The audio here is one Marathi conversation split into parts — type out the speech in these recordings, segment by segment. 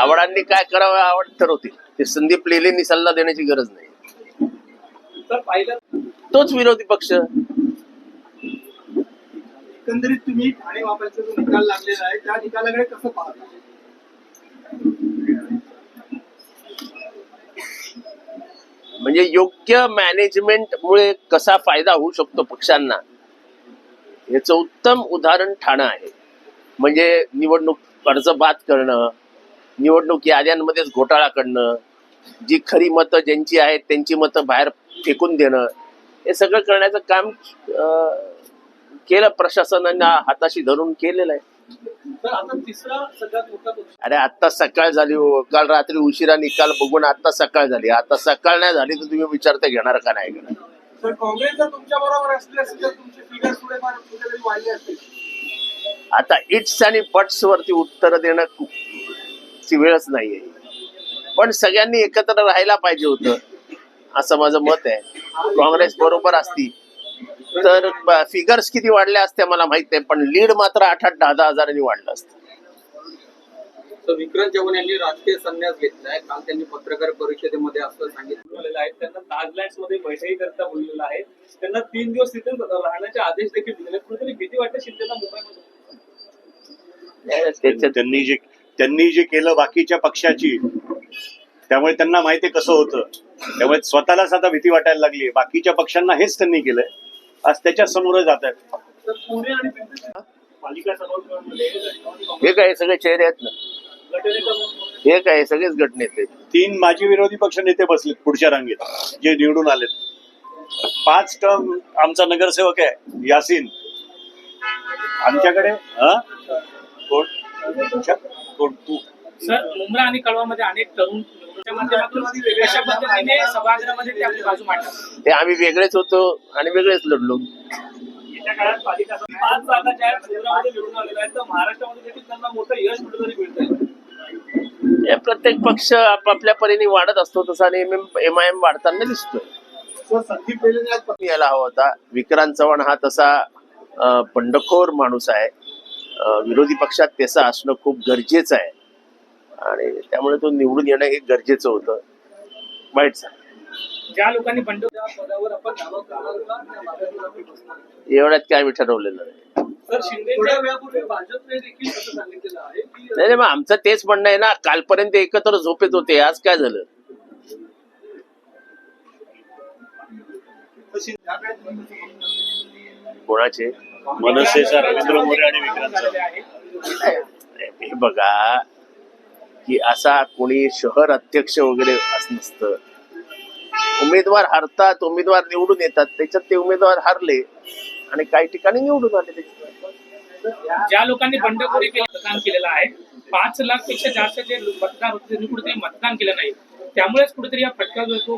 आवडांनी काय करावं आवड ठरवतील. ते संदीप लेलेंनी सल्ला देण्याची गरज नाही. तोच विरोधी पक्ष. एकंदरीत तुम्ही ठाणे वापरायचा जो निकाल लागलेला आहे त्या निकालाकडे कसं पाहता? म्हणजे योग्य मॅनेजमेंट मुळे कसा फायदा होऊ शकतो पक्षांना? याचं उत्तम उदाहरण ठाणं आहे. म्हणजे निवडणूक अर्ज बाद करणं निवडणूक याद्यांमध्येच घोटाळा करणं जी खरी मतं ज्यांची आहेत त्यांची मतं बाहेर फेकून देणं हे सगळं करण्याचं काम केलं प्रशासनाने हाताशी धरून केलेलं आहे. अरे आता सकाळ झाली हो. काल रात्री उशिरा निकाल बघून आता सकाळ झाली. आता सकाळ नाही झाली तर तुम्ही विचारता घेणार का नाही? आता इट्स आणि बट्स वरती उत्तर देणं खूप ची वेळच नाहीये. पण सगळ्यांनी एकत्र राहायला पाहिजे होतं असं माझं मत आहे. काँग्रेस बरोबर असती तर फिगर्स किती वाढल्या असत्या मला माहीत नाही पण लीड मात्र आठ आठ दहा दहा हजारांनी वाढलं असतं. तर विक्रांत चव्हाण यांनी राजकीय संन्यास घेतलाय काल त्यांनी पत्रकार परिषदेमध्ये असं सांगितलं. बोललेलं आहे त्यांना ताजलँड्समध्ये बैठकी करता बोललेलं आहे. त्यांना तीन दिवस तिथे राहण्याचे आदेश देखील दिलेले कुठेतरी भीती वाटते शिंदेना मुंबईमध्ये. त्यांनी जे त्यांनी जे केलं बाकीच्या पक्षाची त्यामुळे त्यांना माहिती कसं होतं. त्यामुळे स्वतःलाच आता भीती वाटायला लागली. बाकीच्या पक्षांना हेच त्यांनी केलंय. आज त्याच्यासमोर जात आहेत. हे काय सगळे चेहरे आहेत ना? हे काय सगळेच गटनेते तीन माजी विरोधी पक्ष नेते बसलेत पुढच्या रांगेत जे निवडून आलेत. पाच टर्म आमचा नगरसेवक आहे यासीन. आमच्याकडे हा? कोण? सर मुंब्रा आणि कळवामध्ये अनेक तरुण पद्धतीने सभागृहामध्ये ते आपली बाजू मांडतात. ते आम्ही वेगळेच होतो आणि वेगळेच लढलो. येत्या काळात पालिका सभा पाच जागा ज्या आहेत केंद्रामध्ये निवडून आलेल्या आहेत तर महाराष्ट्रामध्ये देखील त्यांना मोठं यश कुठेतरी मिळतंय. हे प्रत्येक पक्ष आपापल्या परीने वाढत असतो तसा आणि एम आय एम वाढताना संदीप पत्र- यायला हवा होता. विक्रांत चव्हाण हा तसा अं, बंडखोर माणूस आहे. विरोधी पक्षात त्याचं असणं खूप गरजेचं आहे आणि त्यामुळे तो निवडून येणं हे गरजेचं होतं वाईट झालं. ज्या लोकांनी? एवढ्यात काय आम्ही ठरवलेलं नाही मग आमचं तेच म्हणणं आहे ना कालपर्यंत एकत्र झोपेत होते आज काय झालं? कोणाचे मनसेचा रवींद्र मोरे आणि विक्रांत हे बघा की असा कोणी शहर अध्यक्ष वगैरे असं नसतं. उमेदवार हरतात उमेदवार निवडून येतात त्याच्यात ते उमेदवार हरले आणि काही ठिकाणी निवडून आले त्याच्यात. ज्या लोकांनी बंडखोरी मतदान केलेलं आहे पाच लाखपेक्षा जास्त जे मतदार होते त्यांनी कुठेतरी मतदान केलं नाही. त्यामुळेच कुठेतरी हा फटका जो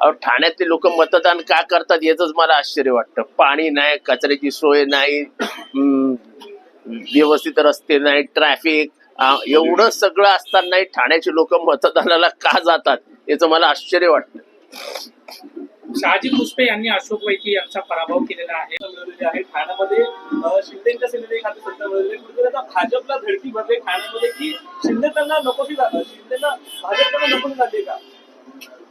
ठाण्यातले लोक मतदान का करतात याच मला आश्चर्य वाटतं. पाणी नाही कचऱ्याची सोय नाही व्यवस्थित रस्ते नाही ट्रॅफिक एवढं सगळं असतानाही ठाण्याचे लोक मतदानाला का जातात याचं मला आश्चर्य वाटतं. शहाजी पुष्पे यांनी अशोक वैकी यांचा पराभव केलेला आहे. ठाण्यामध्ये शिंदेच्या सेनेने खाते सत्ता मिळवली कुठेतरी आता भाजपला धडकी भरली ठाण्यामध्ये की शिंदे त्यांना नकोशी झालं शिंदेना भाजप त्यांना नकोशी झाली का?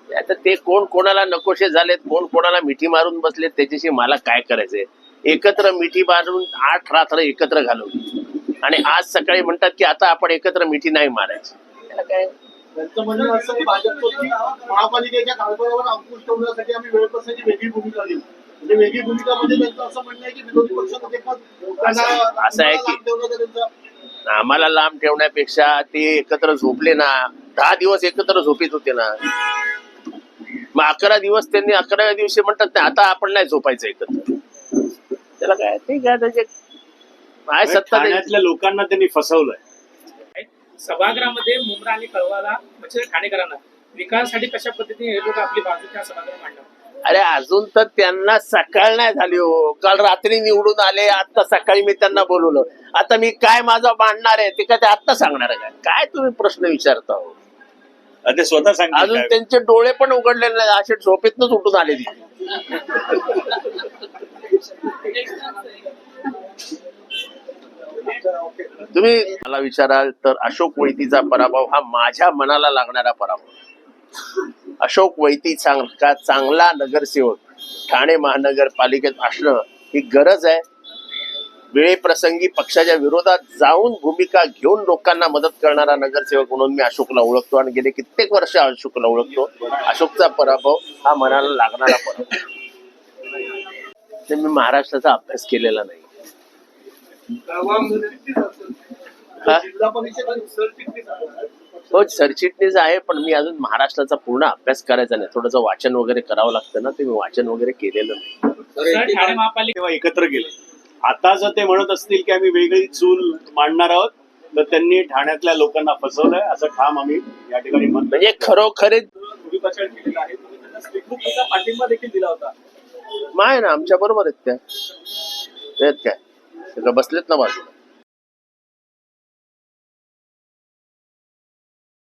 आता ते कोण कोणाला नकोशे झालेत कोण कोणाला मिठी मारून बसलेत त्याच्याशी मला काय करायचंय? एकत्र मिठी मारून आठ रात्र एकत्र घालवली. आणि आज सकाळी म्हणतात की आता आपण एकत्र मिठी नाही मारायची. त्याला काय? त्यांचं म्हणणं असं की भाजपची महापालिकेच्या कारभारावर अंकुश ठेवण्यासाठी आम्ही वेळप्रसंगी वेगळी भूमिका घेऊ. म्हणजे वेगळी भूमिका म्हणजे त्यांचं असं म्हणणं आहे की विरोधी असं आहे की- आम्हाला लांब ठेवण्यापेक्षा ते एकत्र झोपले ना दहा दिवस एकत्र झोपीत होते ना. मग अकरा दिवस त्यांनी अकराव्या दिवशी म्हणतात नाही आता आपण नाही झोपायचं एकत्र त्याला काय ठीक आहे त्याचे काय सत्ता द्यायची. ठाण्यातल्या लोकांना त्यांनी फसवलंय. सभागृहामध्ये मुंब्रा आणि कळवाला म्हणजे ठाणेकरांना. विकासासाठी कशा पद्धतीने हे लोक आपली बाजू त्या सभागृहात मांडणार? अरे अजून तर त्यांना सकाळ नाही झाली हो. काल रात्री निवडून आले आता सकाळी मी त्यांना बोलवलं. आता मी काय माझं मांडणार आहे ते काय ते आता सांगणार आहे काय? काय तुम्ही प्रश्न विचारता हो? ते स्वतः अजून सांगितलं त्यांचे डोळे पण उघडलेले नाही असे झोपेतनच उठून आले तिथे तुम्ही मला विचाराल तर अशोक वैतीचा पराभव हा माझ्या मनाला लागणारा पराभव. अशोक वैती सारखा चांगला नगरसेवक. ठाणे महानगरपालिकेत असणं ही गरज आहे. वेळेप्रसंगी पक्षाच्या विरोधात जाऊन भूमिका घेऊन लोकांना मदत करणारा नगरसेवक म्हणून मी अशोकला ओळखतो आणि गेले कित्येक वर्ष अशोकला ओळखतो. अशोकचा पराभव हा मनाला लागणारा पराभव. ते मी महाराष्ट्राचा अभ्यास केलेला नाही. हा? जिल्हा परिषद आणि सरचिटणीस आहे. हो पण मी अजून महाराष्ट्राचा पूर्ण अभ्यास करायचा नाही. थोडंसं वाचन वगैरे करावं लागतं ना ते मी वाचन वगैरे केलेलं नाही. एकत्र गेले. आता जर ते म्हणत असतील की आम्ही वेगळी चूल मांडणार आहोत तर त्यांनी ठाण्यातल्या लोकांना फसवलंय असं ठाम आम्ही या ठिकाणी म्हणतो. म्हणजे खरोखरीच भूमिपाषाण केलेला आहे तुम्ही त्यांना स्टेटबुकचा पाठिंबा देखील दिला होता. आहे ना आमच्या बरोबर आहेत त्या. काय सगळं बसलेत ना बाजूला